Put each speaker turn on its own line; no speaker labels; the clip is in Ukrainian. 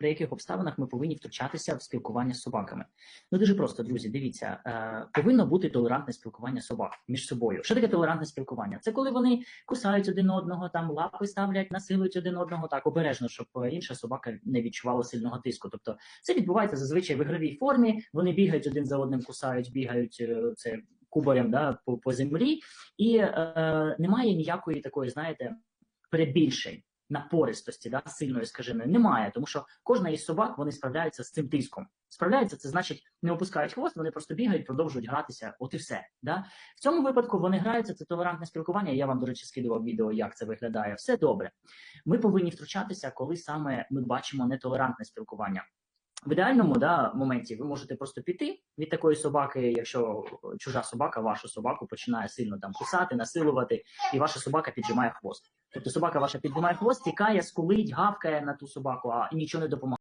при яких обставинах ми повинні втручатися в спілкування з собаками. Ну дуже просто, друзі. Дивіться, е, повинно бути толерантне спілкування собак між собою. Що таке толерантне спілкування? Це коли вони кусають один одного, там лапи ставлять, насилують один одного так обережно, щоб е, інша собака не відчувала сильного тиску. Тобто це відбувається зазвичай в ігровій формі. Вони бігають один за одним, кусають, бігають е, це кубарем да, по, по землі, і е, немає ніякої такої, знаєте, перебільшень. Напористості, да, сильної скаженої немає, тому що кожна із собак вони справляються з цим тиском. Справляються, це значить не опускають хвост, вони просто бігають, продовжують гратися. От і все. Да? В цьому випадку вони граються, це толерантне спілкування. Я вам, до речі, скидував відео, як це виглядає. Все добре. Ми повинні втручатися, коли саме ми бачимо нетолерантне спілкування. В ідеальному да, моменті ви можете просто піти від такої собаки, якщо чужа собака вашу собаку починає сильно там кусати, насилувати, і ваша собака піджимає хвост. Тобто собака ваша піднімає хвост, тікає, скулить, гавкає на ту собаку, а нічого не допомагає.